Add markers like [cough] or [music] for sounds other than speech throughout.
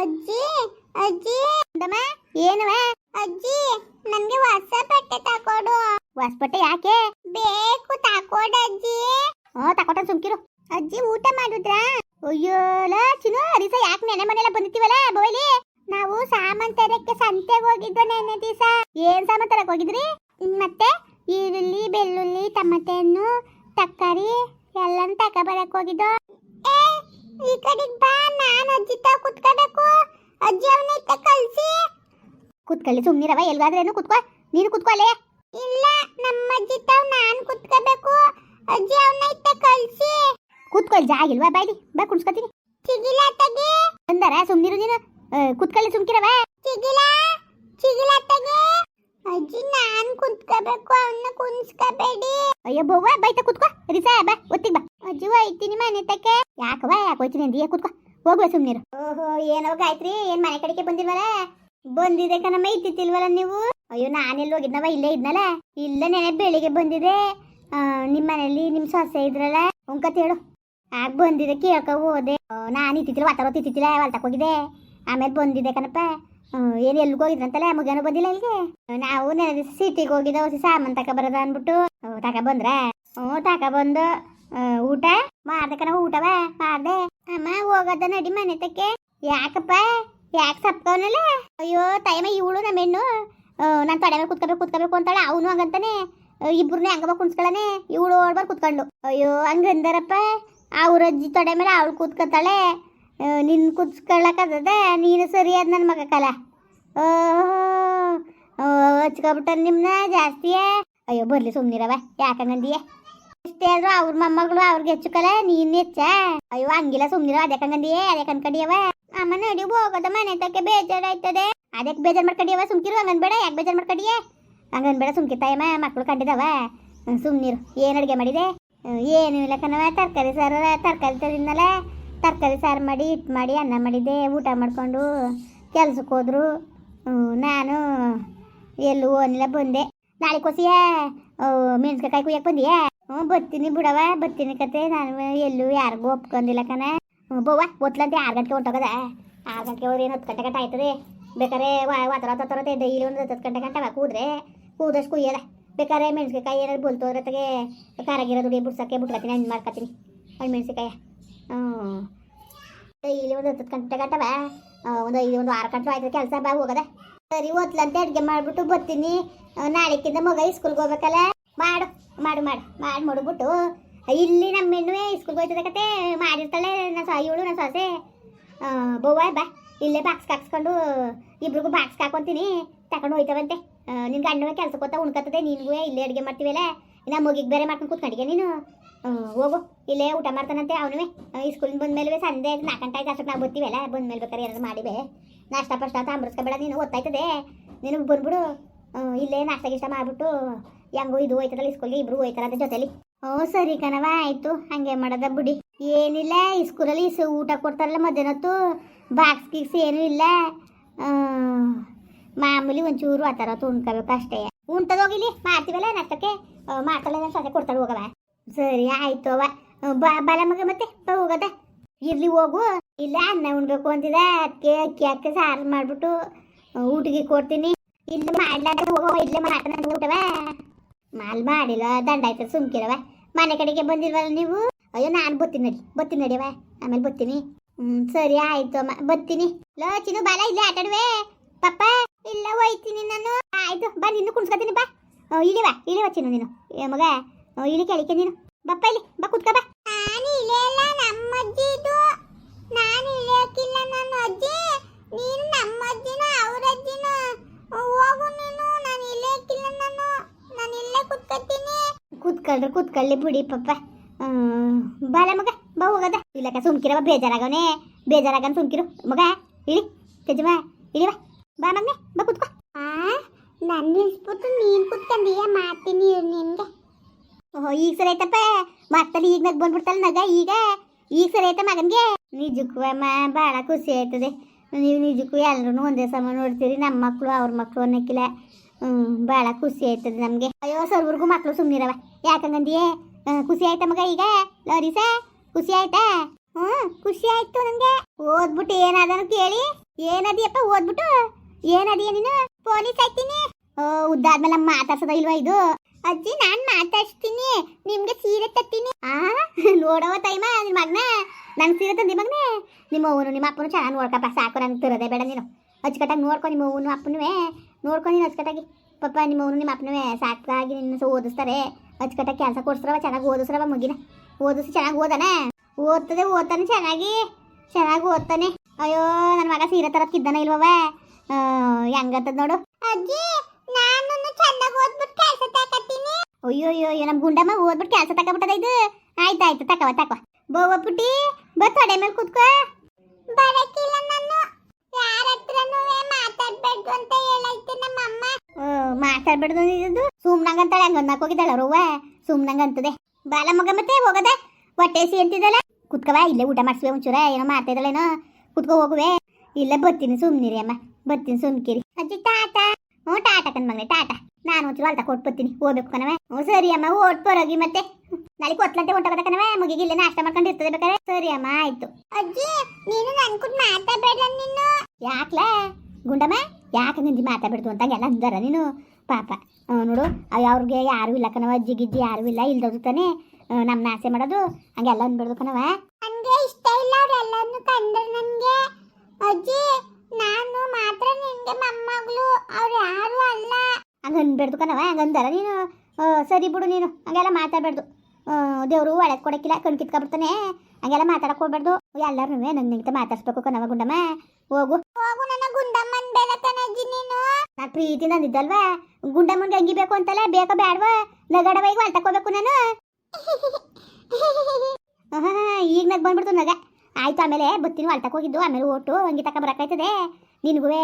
ಅಜ್ಜಿ ಅಜ್ಜಿ. ಏನವ? ಅಜ್ಜಿ, ನನ್ಗೆ ಹೊಸ ಬಟ್ಟೆ ತಕೊಡು. ಹೊಸ ಬಟ್ಟೆ ಯಾಕೆ? ಬೇಕು ತಕೊಡ ಅಜ್ಜಿ. ಓ ತಕೊಟ ಸುಮ್ಕಿರು. ಅಜ್ಜಿ, ಊಟ ಮಾಡಿದ್ರಾ? ಅಯ್ಯೋಲ ಚಿನ್ನು ಅರಿಸ ಯಾಕೆ ನೆನೆ ಮನೆಲ್ಲ ಬಂದಿರ್ತೀವಲ್ಲ ಬೋಯ್ಲಿ ನಾವು ಸಾಮಾನ್ ತರಕ್ಕೆ ಸಂತೆಗೆ ಹೋಗಿದ್ದೋ ನೆನೆ ದಿವಸ. ಏನ್ ಸಾಮಾನ್ ತರಕ್ ಹೋಗಿದ್ರಿ ಮತ್ತೆ? ಈರುಳ್ಳಿ, ಬೆಳ್ಳುಳ್ಳಿ ಟಮಟೆ ಹಣ್ಣು ತರಕಾರಿ ಎಲ್ಲಾನು ಬರಕ್ ಹೋಗಿದ್ದು ಈ ಕಡೆಗ್ ಬಾ, ನಾನು ಅಜ್ಜಿ ತ ಕುತ್ಕೋಬೇಕು ಅಜ್ಜಿ ಅವನ ಇತ್ತ ಕಳ್ಸಿ ಕುತ್ಕೊಳ್ಳಿ ಸುಮ್ಮನಿರವ ಎಲ್ಗಾದ್ರೇನು ಕುತ್ಕೋ, ನೀನು ಕುತ್ಕೋ ಅಲ್ಲೇ ಇಲ್ಲ, ನಮ್ಮ ಅಜ್ಜಿ ತಾವ್ ನಾನು ಕುತ್ಕೋಬೇಕು. ಅಜ್ಜಿ ಅವನ ಇತ್ತ ಕಳ್ಸಿ. ಕುತ್ಕೊಳ್ಳಿ ಜಾಗ ಇಲ್ವಾ ಬಾಯ್ಲಿ ಬಾ, ಕುಣ್ಸ್ಕೊತೀನಿ. ಚಿಗಿಲ ತಗಿ. ಅಂದರ ಸುಮ್ಮನಿರು ನೀನು. ಕುತ್ಕೊಳ್ಳಿ ಸುಮ್ಕಿರವ ಚಿಗಿಲ ಚಿಗಿಲ ತಗಿ. ಅಜ್ಜಿ, ನಾನು ಕುತ್ಕೋಬೇಕು ಅವನ್ನ ಕುಣ್ಸ್ಕೋಬೇಡಿ. ಅಯ್ಯೋ, ಬವ್ವ ಬೈತ ಕುತ್ಕೋ. ರಿಸಾ ಬಾ, ಒತ್ತಿಗೆ ಬಾ. ಅಜ್ಜಿ ಹೋಯ್ತೀನಿ ಮನೆ ತಕ್ಕೆ. ಯಾಕವ ಯಾಕೆ ಹೋಯ್ತೀನಿ ಅಂದಿಯ ಕುತ್ಕೋ. ಹೋಗುವ ಸುಮ್ಮನಿರು ಓಹೋ, ಏನೋ ಗಾಯತ್ರಿ, ಏನು ಮನೆ ಕಡೆಗೆ ಬಂದಿಲ್ವಲ್ಲ ಬಂದಿದೆ ಕಣಮ್ಮ ಇದ್ದಿತ್ತಿಲ್ವಲ್ಲ ನೀವು? ಅಯ್ಯೋ ನಾನೆಲ್ಲಿ ಹೋಗಿದ್ನವ? ಇಲ್ಲೇ ಇದ್ನಲ್ಲ? ಇಲ್ಲ ನೆನೆ ಬೆಳಿಗ್ಗೆ ಬಂದಿದೆ. ಆ, ನಿಮ್ ಮನೇಲಿ ನಿಮ್ ಸೊಸೆ ಇದ್ರಲ್ಲ? ಉಂಕತ್ ಹೇಳು. ಆಗ ಬಂದಿದೆ ಕೇಳ್ಕೊ ಹೋದೆ. ನಾನು ಇತ್ತಿತ್ತಿಲ್ಲ ವಾತಾವರಣ ತಿತ್ತಿಲ್ಲ ಹೊಲ್ತಕ್ ಹೋಗಿದೆ ಆಮೇಲೆ ಬಂದಿದೆ ಕಣಪ್ಪ. ಏನು ಎಲ್ಗೂ ಹೋಗಿದ್ರಂತಲ್ಲ ಮಗನೂ ಬಂದಿಲ್ಲ ಇಲ್ಲಿಗೆ ನಾವು ನೆನೆ ಸಿಟಿಗೆ ಹೋಗಿದ್ದ ಹೊಸ ಸಾಮಾನ್ ತಕ ಬರೋದ ಅಂದ್ಬಿಟ್ಟು. ತಕ ಬಂದ್ರ? ಹ್ಞೂ ತಕ ಬಂದು ಊಟ ಮಾಡ್ದೆ ಕಣ ಊಟವ? ಮಾಡ್ದೆ. ಅಮ್ಮ ಹೋಗದ ನಡಿ ಮನೆ ತಕ್ಕೆ. ಯಾಕಪ್ಪ? ಯಾಕೆ ಸಪ್ಕವನಲ್ಲ ಅಯ್ಯೋ, ತಾಯಮ್ಮ ಇವಳು ನಮ್ಮ ಹೆಣ್ಣು. ನಾನು ತೊಡೆ ಮೇಲೆ ಕುತ್ಕೋಬೇಕು ಕುತ್ಕೋಬೇಕು ಅಂತಾಳೆ. ಅವನು ಹಂಗಂತಾನೆ. ಇಬ್ಬರನ್ನೇ ಹಂಗಬ ಕುಣ್ಸ್ಕೊಳನೆ ಇವಳು ಓಡ್ಬಾರ್ ಕುತ್ಕೊಂಡು ಅಯ್ಯೋ, ಹಂಗಂದಾರಪ್ಪ. ಅವ್ರ ಅಜ್ಜಿ ತೊಡೆ ಮೇಲೆ ಅವಳು ಕೂತ್ಕೊತಾಳೆ. ನಿನ್ನ ಕುತ್ಕೊಳ್ಳಕದ ನೀನು ಸರಿ ಅದ್ ನನ್ನ ಮಗ ಕಲ. ಹಚ್ಕೊಬಿಟ್ಟ ನಿಮ್ಮನ್ನ ಜಾಸ್ತಿಯೇ ಅಯ್ಯೋ, ಬರ್ಲಿ ಸುಮ್ನಿರವ. ಯಾಕಂಗಂದಿಯೇ ಇಷ್ಟೇ ಆದ್ರೂ ಅವ್ರ ಮೊಮ್ಮಗಳು ಅವ್ರಿಗೆ ಹೆಚ್ಚು ಕಲ ನೀನ್ ಹೆಚ್ಚ. ಅಯ್ಯೋ, ಹಂಗಿಲ್ಲ ಸುಮ್ನಿರ ಅದಕ್ಕೆ ಹಂಗಂದಿಯೇ? ಅದಕ್ಕೆ ಅನ್ಕಡಿಯವ? ಅಮ್ಮ ನಡಿ ಹೋಗೋದ ಮನೆ ತಕ್ಕೆ ಬೇಜಾರಾಯ್ತದೆ. ಅದಕ್ಕೆ ಬೇಜಾರು ಮಾಡ್ಕೊಂಡಿಯವ ಸುಮ್ಕಿರು ಹಂಗನ್ಬೇಡ ಯಾಕೆ ಬೇಜಾರ್ ಮಾಡ್ಕೊಂಡಿಯೇ? ಹಂಗನ್ಬೇಡ ಸುಮ್ಕಿತ್ತಾಯಮ್ಮ ಮಕ್ಕಳು ಕಂಡಿದವ. ಸುಮ್ನಿರು ಏನು ಅಡುಗೆ ಮಾಡಿದೆ? ಏನು ಇಲ್ಲ ಕಣವ ತರಕಾರಿ ಸಾರು, ತರಕಾರಿ ತರಿದ್ನಲ್ಲ ತರಕಾರಿ ಸಾರು ಮಾಡಿ ಹಿಟ್ಟು ಮಾಡಿ, ಅನ್ನ ಮಾಡಿದ್ದೆ ಊಟ ಮಾಡ್ಕೊಂಡು ಕೆಲ್ಸಕ್ಕೆ ಹೋದ್ರು. ನಾನು ಎಲ್ಲೂ ಓನಿಲ್ಲ ಬಂದೆ. ನಾಳೆ ಕೊಸಿಯ ಮೆಣಸ್ಕಾಯಿ ಕುಯ್ಯಕ್ಕೆ ಬಂದಿಯಾ? ಹ್ಞೂ ಬರ್ತೀನಿ ಬಿಡವ ಬರ್ತೀನಿ ಕತೆ. ನಾನು ಎಲ್ಲೂ ಯಾರಿಗೂ ಒಪ್ಕೊಂಡಿಲ್ಲ ಕಣ. ಬವ್ವ ಒತ್ಲಂತೆ ಆರು ಗಂಟೆಗೆ ಹೊಂಟೋಗದ ಆರು ಗಂಟೆಗೆ ಹೋದ್ರೆ ಏನು ಹತ್ತು ಗಂಟೆ ಗಂಟೆ ಆಯ್ತದೆ? ಬೇಕಾರೆ ವಾತರ ತರತೆ ಡೈಲಿ ಒಂದು ಹತ್ತು ಗಂಟೆ ಗಂಟೆ ಕೂದ್ರೆ, ಕೂದಷ್ಟು ಕುಯ್ಯದ ಬೇಕಾರೆ ಮೆಣಸಿನ್ಕಾಯಿ ಏನಾದ್ರು ಬೋಲ್ತು ಅದ್ರ ತಗೆ ಕಾರಾಗಿರೋ ದುಡಿ ಬಿಡ್ಸಕ್ಕೆ ಬಿಟ್ಕೊತೀನಿ ಹಣ್ಣು ಮಾಡ್ಕೊತೀನಿ ಹಣ್ಣು ಮೆಣಸಿನ್ಕಾಯ. ಹ್ಞೂ ಡೈಲಿ ಒಂದು ಹತ್ತು ಗಂಟೆ ಗಂಟವ ಒಂದು ಐದು, ಒಂದು ಆರು ಗಂಟೆ ಆಯ್ತದೆ ಕೆಲಸ, ಬಾ, ಹೋಗದ. ಸರಿ ಓದ್ಲಂತೆ ಅಡುಗೆ ಮಾಡಿಬಿಟ್ಟು ಬರ್ತೀನಿ ನಾಳೆಕ್ಕಿಂತ ಮಗ ಸ್ಕೂಲ್ಗೆ ಹೋಗ್ಬೇಕಲ್ಲ? ಮಾಡು ಮಾಡು ಮಾಡು, ಮಾಡಿ ಮಾಡ್ಬಿಟ್ಟು ಇಲ್ಲಿ ನಮ್ಮ ಹೆಣ್ಣುವೆ ಸ್ಕೂಲ್ಗೆ ಹೋಯ್ತದ ಕತೆ, ಮಾಡಿರ್ತಾಳೆ ನನ್ನ ಸ ಇವಳು ನನ್ನ ಸೊಸೆ. ಬೋವಾಯ್ ಬಾ. ಇಲ್ಲೇ ಬಾಕ್ಸ್ ಹಾಕ್ಸ್ಕೊಂಡು, ಇಬ್ರಿಗೂ ಬಾಕ್ಸ್ ಹಾಕೊಂತೀನಿ. ತಗೊಂಡು ಹೋಯ್ತವಂತೆ. ನಿನ್ ಗಂಡನ ಕೆಲ್ಸಕ್ಕೆ ಹೋಗ್ತಾ ಉಣ್ಕತ್ತದೆ, ನಿನ್ಗೂ ಇಲ್ಲೇ ಅಡುಗೆ ಮಾಡ್ತೀವಲ್ಲ ನಮ್ಮ ಮಗಿಗೆ ಬೇರೆ ಮಾಡ್ಕೊಂಡು ಕೂತ್ಕೊಂಡಿಗೆ ನೀನು? ಹೋಗು. ಇಲ್ಲೇ ಊಟ ಮಾಡ್ತಾನಂತೆ ಅವನುವೆ. ಸ್ಕೂಲಿಂದ ಬಂದ್ಮೇಲೆ ಸಂಜೆ ನಾಲ್ಕು ಗಂಟೆ ಆಯ್ತು ಅಷ್ಟಕ್ಕೆ ನಾವು ಬರ್ತೀವಲ್ಲ ಬಂದ್ಮೇಲೆ ಬೇಕಾದ್ರೆ ಏನಾದ್ರು ಮಾಡಿವೆ. ನಾಷ್ಟ ಪಷ್ಟ ಅಂತ ಅಂಬರ್ಸ್ಕೊಬೇಡ ನೀನು, ಓದ್ತಾಯ್ತದೆ. ನೀನು ಬಂದ್ಬಿಡು. ಇಲ್ಲೇ ನಾಷ್ಟ ಗಿಷ್ಟ ಮಾಡ್ಬಿಟ್ಟು, ಹೆಂಗೋ ಇದು ಹೋಯ್ತದಲ್ಲ ಸ್ಕೂಲ್ಗೆ ಇಬ್ಬರು ಹೋಯ್ತಾರ ಜೊತೆಲಿ. ಓ, ಸರಿ ಕಣವ ಆಯ್ತು. ಹಂಗೆ ಮಾಡದ ಬಿಡಿ. ಏನಿಲ್ಲ, ಈ ಸ್ಕೂಲಲ್ಲಿ ಊಟ ಕೊಡ್ತಾರಲ್ಲ ಮಧ್ಯಾಹ್ನ ಹೊತ್ತು ಬಾಕ್ಸ್ ಗೀಕ್ಸ್ ಏನೂ ಇಲ್ಲ. ಮಾಮೂಲಿ ಒಂಚೂರು ಆ ಥರ ಉಣ್ಕೋಬೇಕು ಅಷ್ಟೇ. ಉಣ್ತದೋಗಿಲಿ ಮಾಡ್ತೀವಲ್ಲ ನಷ್ಟಕ್ಕೆ ಮಾಡ್ತಾಳೆ ಕೊಡ್ತಾರೆ ಸಂಜೆ ಕೊಡ್ತಾಳೆ ಹೋಗವ. ಸರಿ, ಆಯ್ತು ಅವ ಬಲ ಮಗ ಮತ್ತೆ ಹೋಗದ. ಇರ್ಲಿ, ಹೋಗು. ಇಲ್ಲ, ಅನ್ನ ಉಣ್ಬೇಕು ಅಂತಿದೆ. ಅದಕ್ಕೆ ಅಕ್ಕಿ ಹಾಕಿ ಸಾರು ಮಾಡ್ಬಿಟ್ಟು, ಊಟಗೆ ಕೊಡ್ತೀನಿ. ಇಲ್ಲಿ ಮಾಡ್ಲಾರ್ದೆ ಹೋಗವ ಇಲ್ಲೇ ಮಾಡ್ತಾನೆ ಊಟವ ಮಾಲ್ ಮಾಡಿಲ್ಲ, ದಂಡ ಆಯ್ತದ ಸುಮ್ಕಿರವ ಮನೆ ಕಡೆಗೆ ಬಂದಿಲ್ವಲ್ಲ ನೀವು? ಅಯ್ಯೋ, ನಾನು ಬರ್ತೀನಿ ನಡಿ ಬರ್ತೀನಿ ನಡಿಯವ ಆಮೇಲೆ ಬರ್ತೀನಿ ಹ್ಮ್, ಸರಿ ಆಯ್ತು ಅಮ್ಮ, ಬತ್ತೀನಿ. ಲೋ, ಚಿನ್ನು, ಬಾಲ, ಇಲ್ಲೇ ಆಟಾಡುವೆ ಪಪ್ಪ, ಇಲ್ಲ, ಹೋಯ್ತೀನಿ ನಾನು. ಆಯ್ತು, ಬಾ ಇನ್ನು ಕುಣ್ಸ್ಕೊತೀನಿ, ಬಾ. ಇಳಿವ ಇಳಿವ ಚಿನ್ನು ನೀನು. ಮಗ ಇಳಿ ಕೇಳಿಕೆ ನೀನು. ಬಪ್ಪ, ಇಲ್ಲಿ, ಬಾ, ಕುತ್ಕ, ಬಾ. ನಾನು ಇಳಿಯಲ್ಲ ನಮ್ಮ ಅಜ್ಜಿ ಇದು ನಾನು ಇಳಿಯಕ್ಕಿಲ್ಲ ನನ್ನ ಅಜ್ಜಿ. ನೀನು ನಮ್ಮ ಅಜ್ಜಿನ ಹೋಗು ನೀನು ನಾನು ಇಳಿಯಕ್ಕಿಲ್ಲ ನಾನು ನಾನು ಇಲ್ಲೇ ಕುತ್ಕೊತೀನಿ ಕುತ್ಕೊಳ್ರಿ ಕುತ್ಕೊಳ್ಳಿ ಬಿಡಿ ಪಪ್ಪ. ಬಾಲ ಮಗ ಬಾ ಹೋಗದ. ಇಲ್ಲಕ ಸುಮ್ಕಿರವ ಬೇಜಾರಾಗವನೇ. ಬೇಜಾರಾಗನ್ ಸುಮ್ಕಿರು. ಮಗ ಇಳಿ ತೆಜವ ಇಳಿವ ಬಾ. ಮಗ್ನೆ ಬಾ ಕುತ್ಕೋ. ಆ ನನ್ನ ನಿಲ್ಸ್ಬಿಟ್ಟು ನೀನ್ ಕುತ್ಕೊಂಡೀಯ ಮಾಡ್ತೀನಿ ನಿನ್ಗೆ. ಓಹೋ ಈಗ ಸರಿ ಆಯ್ತಪ್ಪ. ಮತ್ತಲ್ಲಿ ಈಗ ನಗ್ ಬಂದ್ಬಿಡ್ತಲ್ಲ ನಗ ಈಗ. ಈಗ ಸರಿ ಆಯ್ತ ಮಗನ್ಗೆ? ನಿಜಕ್ಕೂ ಅಮ್ಮ ಭಾಳ ಖುಷಿ ಆಯ್ತದೆ. ನೀವು ನಿಜಕ್ಕೂ ಎಲ್ಲರೂ ಒಂದೇ ಸಮ ನೋಡ್ತೀರಿ ನಮ್ಮ ಮಕ್ಕಳು ಅವ್ರ ಮಕ್ಕಳು ಅನ್ನಕ್ಕಿಲ್ಲ. ಹ್ಞೂ ಭಾಳ ಖುಷಿ ಆಯ್ತು ನಮಗೆ. ಅಯ್ಯೋ, ಸರ್ವರ್ಗೂ ಮಕ್ಕಳು ಸುಮ್ಮನಿರವ ಯಾಕಂಗಂದಿಯೇ ಖುಷಿ ಆಯ್ತಾ ಮಗ ಈಗ? ಲೋರಿಸ, ಖುಷಿ ಆಯ್ತಾ? ಹ್ಞೂ ಖುಷಿ ಆಯ್ತು ನನಗೆ ಓದ್ಬಿಟ್ಟು ಏನಾದನು ಕೇಳಿ. ಏನದಿಯಪ್ಪ ಓದ್ಬಿಟ್ಟು? ಏನದಿಯ ನೀನು? ಪೊಲೀಸ್ ಆಯ್ತೀನಿ. ಉದ್ದಾದ್ಮೇಲೆ ಮಾತಾಡ್ಸೋದ ಇಲ್ವಾ ಇದು? ಅಜ್ಜಿ, ನಾನ್ ಮಾತಾಡ್ಸ್ತೀನಿ. ನಿಮ್ಗೆ ಸೀರೆ ತತ್ತೀನಿ ಆ, ನೋಡವ ತೈಮ ನಿನ್ ಮಗನ? ನನ್ ಸೀರೆ ತಂದಿ ಮಗನೇ? ನಿಮ್ಮ ಅವನು ನಿಮ್ಮ ಅಪ್ಪನು ಚೆನ್ನಾಗಿ ನೋಡ್ಕಪ್ಪ. ಸಾಕು ನನ್ಗೆ ತಿರೋದೇ ಬೇಡ ನೀನು. ಅಚ್ಚುಕಟ್ಟಾಗಿ ನೋಡ್ಕೊ ನಿಮ್ಮ ಅವನು ಅಪ್ಪನುವೆ. ನೋಡ್ಕೊ ನೀನು ಅಚ್ಚುಕಟ್ಟಾಗಿ. ಪಪ್ಪ ನಿಮ್ಮ ಅವನು ನಿಮ್ಮ ಅಪ್ಪನವೇ ಸಾಕಾಗಿ ನಿನ್ನ ಓದಿಸ್ತಾರೆ. ಅಚ್ಚುಕಟ್ಟಾಗಿ ಕೆಲಸ ಕೊಡ್ಸ್ರವ, ಚೆನ್ನಾಗಿ ಓದಿಸ್ರವ ಮಗಿನ. ಓದಿಸಿ ಚೆನ್ನಾಗಿ ಓದನ? ಓದ್ತದೆ ಓದ್ತಾನೆ ಚೆನ್ನಾಗಿ. ಚೆನ್ನಾಗಿ ಓದ್ತಾನೆ. ಅಯ್ಯೋ ನನ್ನ ಮಗ ಸೀರೆ ತರದ್ ಕಿದ್ದಾನ ಇಲ್ವವ? ಹೆಂಗತ್ತದ ನೋಡು. ಅಜ್ಜಿ ನಾನು ಚೆನ್ನಾಗಿ ಓದ್ಬಿಟ್ಟು ಕೆಲಸ ತಕತ್ತೀನಿ. ಅಯ್ಯೋ ಅಯ್ಯೋ ಅಯ್ಯೋ ನಮ್ಮ ಗುಂಡಮ್ಮ ಓದ್ಬಿಟ್ಟು ಕೆಲಸ ತಕಬಿಟ್ಟದ ಇದು? ಆಯ್ತು ಆಯ್ತು ತಕವ ತಕವ ಬೋವ ಪುಟ್ಟಿ ಬಾ ತೊಡೆ ಮೇಲೆ ಕೂತ್ಕೋ. ಬರಕಿಲ್ಲ ನಾನು. ಯಾರ ಹತ್ರನೂ ಮಾತಾಡ್ಬೇಕು ಅಂತ ಮಾತಾಡ್ಬೇಡ್ದು ಇದು. ಸುಮ್ನಂಗಂತಾಳೆ ಹಂಗನ್ನಕ್ ಹೋಗಿದ್ದಾಳ ರೋವ ಸುಮ್ನಂಗಂತದೆ ಬಾಲ ಮತ್ತೆ ಹೋಗದೆ. ಹೊಟ್ಟೆ ಸಿ ಅಂತಿದ್ದಲ್ಲ ಕುತ್ಕವ ಇಲ್ಲೇ ಊಟ ಮಾಡಿಸ್ವೆ ಒಂಚೂರ. ಏನೋ ಮಾಡ್ತಾ ಇದ್ದಾಳೇನೋ ಕುತ್ಕೋ ಹೋಗುವೆ. ಇಲ್ಲೇ ಬರ್ತೀನಿ ಸುಮ್ನಿರಿ ಅಮ್ಮ. ಬರ್ತೀನಿ ಸುಮ್ಕಿರಿ ಅಜ್ಜಿ, ಟಾಟ. ಹ್ಞೂ, ಟಾಟ ಕನ್ ಮಗನೆ, ಟಾಟ. ನಾನು ಒಂಚೂರು ಅಲ್ತ ಕೊಟ್ಟು ಬರ್ತೀನಿ. ಹೋಗ್ಬೇಕು ಕಣವೆ ಹ್ಞೂ, ಸರಿ ಅಮ್ಮ ಓಟ್ ಬರೋಗಿ ಮತ್ತೆ. ನಾಳೆ ಕೊತ್ಲಂತೆ ಹೊಂಟೋಗದ ಕಣವೆ ಮುಗಿಗೆ ಇಲ್ಲೇ ನಾಷ್ಟ ಮಾಡ್ಕೊಂಡು ಇರ್ತದೆ ಬೇಕಾದ್ರೆ. ಸರಿ ಅಮ್ಮ, ಆಯ್ತು. ಅಜ್ಜಿ, ನೀನು ನನ್ ಕೂಡ ಮಾತಾಡ್ಬೇಡ ನೀನು? ಯಾಕ್ಲೆ? ಗುಂಡಮ್ಮ ಯಾಕೆ ನಿಂದಿ ಮಾತಾಡ್ಬಿಡ್ತು ಅಂತ ಎಲ್ಲ ಅಂದಾರ ನೀನು? ಪಾಪ. ನೋಡು ಅವ್ರಿಗೆ ಯಾರು ಇಲ್ಲ ಕಣವ ಅಜ್ಜಿ ಗಿಜ್ಜಿ ಯಾರು ಇಲ್ಲ ಇಲ್ದೋದು ತಾನೆ. ನಮ್ಮನ್ನ ಆಸೆ ಮಾಡೋದು ಹಂಗೆಲ್ಲ ಅಂದ್ಬಿಡ್ದು ಕಣವ ಹಂಗೆ ಇಷ್ಟ ಇಲ್ಲ ಅವ್ರೆಲ್ಲನ್ನು ಕಂಡ್ರೆ ನನಗೆ ಅಜ್ಜಿ ನಾನು ಮಾತ್ರ ನಿನಗೆ ಮೊಮ್ಮಗಳು ಅವ್ರು ಯಾರು ಅಲ್ಲ. ಹಂಗ ಅಂದ್ಬಿಡ್ದು ಕಣವ ಹಂಗಂದಾರ ನೀನು? ಸರಿ ಬಿಡು ನೀನು ಹಂಗೆಲ್ಲ ಮಾತಾಡ್ಬಾರ್ದು ದೇವರು ಒಳಗೆ ಕೊಡಕ್ಕಿಲ್ಲ ಕಣ್ ಕಿತ್ಕೊಬಿಡ್ತಾನೆ. ಹಂಗೆಲ್ಲ ಮಾತಾಡಕ್ ಹೋಗ್ಬಾರ್ದು ಎಲ್ಲರೂ ನಂಗೆ ನಿಂತ ಮಾತಾಡ್ಸ್ಬೇಕು ಕಣವ ಗುಂಡಮ್ಮ. ಹೋಗು. ಹೋಗು ನನ್ನ ಕಣಜ್ಜಿ ನೀನು? ನಾ ಪ್ರೀತಿಯಿಂದ ಅಂದಿದ್ದಲ್ವಾ ಗುಂಡಮ್ಮನ್ಗೆ ಅಂಗಿ ಬೇಕು ಅಂತಲ್ಲ ಬೇಕ ಬೇಡವಾ ನಗಡ ಈಗ ಹೊಲ್ ತಕೋಬೇಕು ನಾನು. [laughs] ಈಗ ನಗ್ ಬಂದ್ಬಿಡ್ತು ನಗ. ಆಯ್ತು ಆಮೇಲೆ ಬತ್ತಿನ ಹೊಲ್ ಹೋಗಿದ್ದು ಆಮೇಲೆ ಓಟು ಅಂಗಿ ತಕ ಬರಕಾಯ್ತದೆ ನಿನ್ಗುವೆ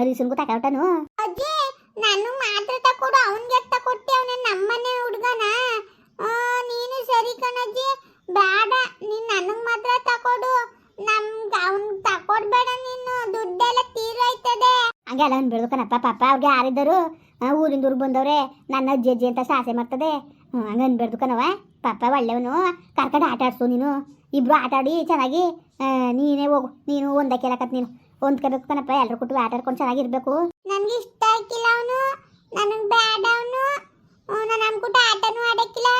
ಅರಿಸನ್ಗೂ ತಕೊಟನು ಅಜ್ಜಿ ನಾನು ಮಾತ್ರ ತಕೊಡು ಅವನ್ಗೆ ತಕೊಟ್ಟೆ ಅವನ ನಮ್ಮನೆ ಹುಡುಗನ. ನೀನು ಸರಿ ಕಣಜ್ಜಿ. ಬೇಡ ನೀನ್ ನನಗ್ ಮಾತ್ರ ತಕೊಡು. ನಮ್ಗೆ ಅವ್ನ್ ತಕೊಡ್ಬೇಡ ನೀನು. ದುಡ್ಡೆಲ್ಲ ತೀರೋಯ್ತದೆ ಹಂಗೆಲ್ಲ ಅವ್ನು ಕಣಪ್ಪ ಪಾಪ. ಅವ್ರಿಗೆ ಯಾರಿದ್ದರು ಊರಿಂದ ಊರಿಗೆ ಬಂದವ್ರೆ ನನ್ನ ಅಜ್ಜಿ ಅಜ್ಜಿ ಅಂತ ಸಾಸೆ ಮಾಡ್ತದೆ. ಹಂಗ ಅನ್ಬೇಡ್ದು ಕಣವ ಪಾಪ ಒಳ್ಳೆಯವನು. ಕರ್ಕೊಂಡು ಆಟ ಆಡ್ಸು ನೀನು. ಇಬ್ರು ಆಟ ಆಡಿ ಚೆನ್ನಾಗಿ ನೀನೇ ಹೋಗು. ನೀನು ಒಂದಕ್ಕೆ ಕೇಳಕತ್ ನೀನು. ಹೊಂದ್ಕೋಬೇಕು ಕಣಪ್ಪ ಎಲ್ಲರೂ ಕೊಟ್ಟು ಆಟ ಆಡ್ಕೊಂಡು ಚೆನ್ನಾಗಿರ್ಬೇಕು ನನಗೆ ಇಷ್ಟ ಆಗಿಲ್ಲ ಅವನು. ನನಗೆ ಬೇಡ ಅವನು. ನಾನು ಕೂಟ ಆಟನೂ ಆಡಕ್ಕಿಲ್ಲ.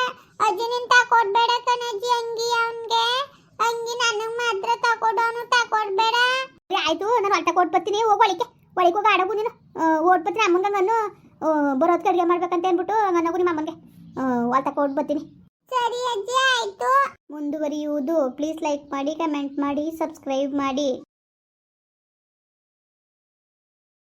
ಅಜ್ಜಿ ನಿಂತ ತಕೊಡ್ಬೇಡ ಕಣಜ್ಜಿ ಅಂಗಿ ಅವನ್ಗೆ. ನನಗೆ ಮಾತ್ರ ತಕೊಡೋನು ತಕೊಡ್ಬೇಡ ಆಯ್ತು ನಾನು ಅಲ್ಟ ಕೊಟ್ಟು ಬರ್ತೀನಿ ಹೋಗಿ ಒಳಿಕೆ ಒಳಿಗೆ ಹೋಗಿ ಆಡೋಗು ನೀನು. ಓಟ್ ಬರ್ತೀನಿ ಅಮ್ಮಂಗೆ ನಾನು ಬರೋದಕ್ಕೆ ಅಡುಗೆ ಮಾಡ್ಬೇಕಂತ ಅಂದ್ಬಿಟ್ಟು ನನಗೂ ನಿಮ್ಮ ಅಮ್ಮಂಗೆ. ಅಲ್ಟ ಕೊಟ್ಟು ಬರ್ತೀನಿ ಸರಿ ಅಜ್ಜಿ ಆಯ್ತು. ಮುಂದುವರಿಯುವುದು. ಪ್ಲೀಸ್ ಲೈಕ್ ಮಾಡಿ ಕಮೆಂಟ್ ಮಾಡಿ ಸಬ್ಸ್ಕ್ರೈಬ್ ಮಾಡಿ.